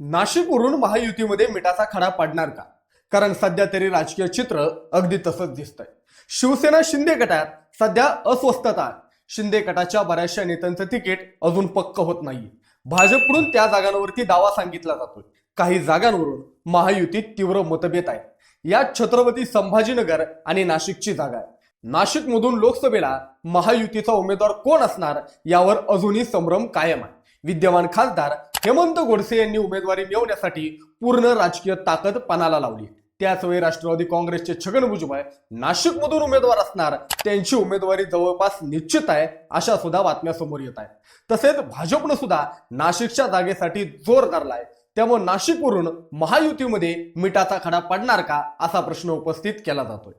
नाशिकवरून महायुतीमध्ये मिठाचा खडा पडणार का? कारण सध्या तरी राजकीय चित्र अगदी तसंच दिसतंय. शिवसेना शिंदे गटात सध्या अस्वस्थता आहे. शिंदे गटाच्या बऱ्याचशा नेत्यांचं तिकीट अजून पक्क होत नाही भाजपकडून त्या जागांवरती दावा सांगितला जातोय. काही जागांवरून महायुतीत तीव्र मतभेद आहे. यात छत्रपती संभाजीनगर आणि नाशिकची जागा आहे. नाशिकमधून लोकसभेला महायुतीचा उमेदवार कोण असणार यावर अजूनही संभ्रम कायम आहे. विद्यमान खासदार हेमंत गोडसे यांनी उमेदवारी मिळवण्यासाठी पूर्ण राजकीय ताकद पणाला लावली. त्याच वेळी राष्ट्रवादी काँग्रेसचे छगन भुजबळ नाशिकमधून उमेदवार असणार त्यांची उमेदवारी जवळपास निश्चित आहे अशा सुद्धा बातम्या समोर येत आहेत. तसेच भाजपनं सुद्धा नाशिकच्या जागेसाठी जोर धरलाय. त्यामुळे नाशिकवरून महायुतीमध्ये मिठाचा खडा पडणार का असा प्रश्न उपस्थित केला जातोय.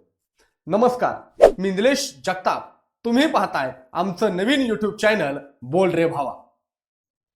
नमस्कार मी निलेश जगताप. तुम्ही पाहताय आमचं नवीन युट्यूब चॅनल बोल रे भावा.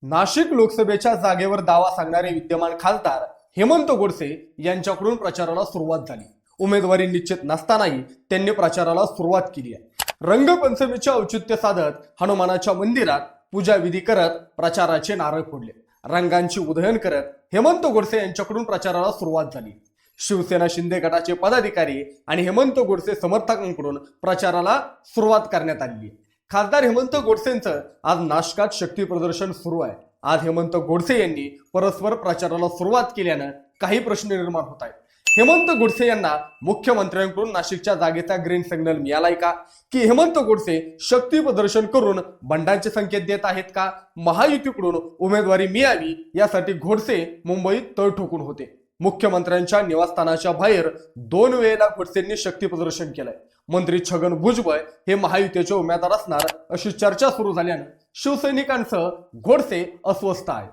नाशिक लोकसभेच्या जागेवर दावा सांगणारे विद्यमान खासदार हेमंत गोडसे यांच्याकडून प्रचाराला सुरुवात झाली. उमेदवारी निश्चित नसतानाही त्यांनी प्रचाराला सुरुवात केली आहे. रंगपंचमीचे औचित्य साधत हनुमानाच्या मंदिरात पूजा विधी करत प्रचाराचे नारळ फोडले. रंगांची उधळण करत हेमंत गोडसे यांच्याकडून प्रचाराला सुरुवात झाली. शिवसेना शिंदे गटाचे पदाधिकारी आणि हेमंत गोडसे समर्थकांकडून प्रचाराला सुरुवात करण्यात आली आहे. खासदार हेमंत गोडसेंचं आज नाशकात शक्ती प्रदर्शन सुरू आहे. आज हेमंत गोडसे यांनी परस्पर प्रचाराला सुरुवात केल्यानं काही प्रश्न निर्माण होत आहेत. हेमंत गोडसे यांना मुख्यमंत्र्यांकडून नाशिकच्या जागेचा ग्रीन सिग्नल मिळालाय का? की हेमंत गोडसे शक्ती प्रदर्शन करून बंडांचे संकेत देत आहेत का? महायुतीकडून उमेदवारी मिळावी यासाठी गोडसे मुंबईत तळ ठोकून होते. मुख्यमंत्र्यांच्या निवासस्थानाच्या बाहेर दोन वेळेला गोडसेंनी शक्ती प्रदर्शन केलंय. मंत्री छगन भुजबळ हे महायुतीचे उमेदवार असणार अशी चर्चा सुरू झाल्यानं शिवसैनिकांसह गोडसे अस्वस्थ आहे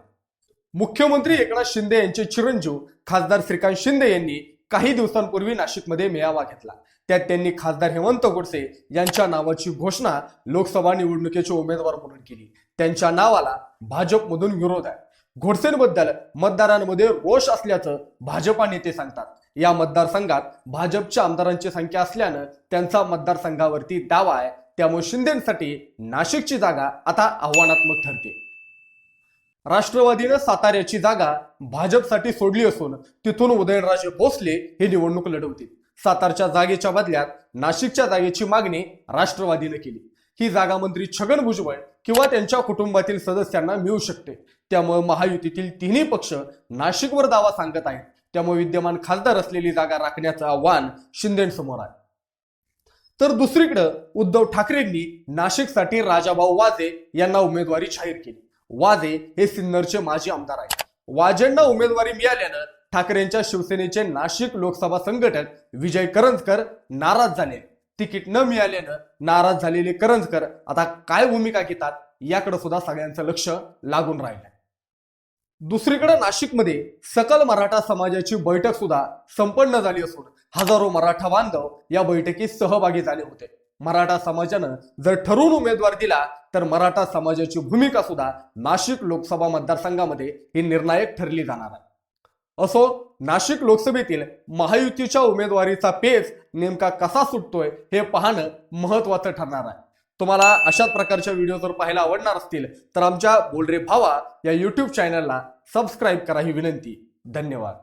मुख्यमंत्री एकनाथ शिंदे यांचे चिरंजीव खासदार श्रीकांत शिंदे यांनी काही दिवसांपूर्वी नाशिकमध्ये मेळावा घेतला. त्यात त्यांनी खासदार हेमंत गोडसे यांच्या नावाची घोषणा लोकसभा निवडणुकीचे उमेदवार म्हणून केली. त्यांच्या नावाला भाजपमधून विरोध आहे. घोडसेंबद्दल मतदारांमध्ये रोष असल्याचं भाजपा नेते सांगतात. या मतदारसंघात भाजपच्या आमदारांची संख्या असल्यानं त्यांचा मतदारसंघावरती दावा आहे. त्यामुळे शिंदेसाठी नाशिकची जागा आता आव्हानात्मक ठरते. राष्ट्रवादीनं साताऱ्याची जागा भाजपसाठी सोडली असून तिथून उदयनराजे भोसले हे निवडणूक लढवतील. सातारच्या जागेच्या बदल्यात नाशिकच्या जागेची मागणी राष्ट्रवादीनं केली. ही जागा मंत्री छगन भुजबळ किंवा त्यांच्या कुटुंबातील सदस्यांना मिळू शकते. त्यामुळे महायुतीतील तिन्ही पक्ष नाशिकवर दावा सांगत आहेत. त्यामुळे विद्यमान खासदार असलेली जागा राखण्याचं आव्हान शिंदेसमोर आहे. तर दुसरीकडे उद्धव ठाकरेंनी नाशिकसाठी राजाभाऊ वाजे यांना उमेदवारी जाहीर केली. वाजे हे सिन्नरचे माजी आमदार आहेत. वाजेंना उमेदवारी मिळाल्यानं ठाकरेंच्या शिवसेनेचे नाशिक लोकसभा संघटक विजय करंजकर नाराज झाले. तिकीट न मिळाल्यानं नाराज झालेले करंजकर आता काय भूमिका घेतात याकडे सुद्धा सगळ्यांचं लक्ष लागून राहिलंय. दुसरीकडे नाशिकमध्ये सकल मराठा समाजाची बैठक सुद्धा संपन्न झाली असून हजारो मराठा बांधव या बैठकीत सहभागी झाले होते. मराठा समाजानं जर ठरवून उमेदवार दिला तर मराठा समाजाची भूमिका सुद्धा नाशिक लोकसभा मतदारसंघामध्ये ही निर्णायक ठरली जाणार आहे. असो नाशिक लोकसभेतील महायुतीच्या उमेदवारीचा पेच नेमका कसा सुटतोय हे पाहणं महत्वाचं ठरणार आहे. तुम्हाला अशाच प्रकारच्या व्हिडिओ जर पाहायला आवडणार असतील तर आमच्या बोलरे भावा या युट्यूब चॅनलला सबस्क्राईब करा ही विनंती. धन्यवाद.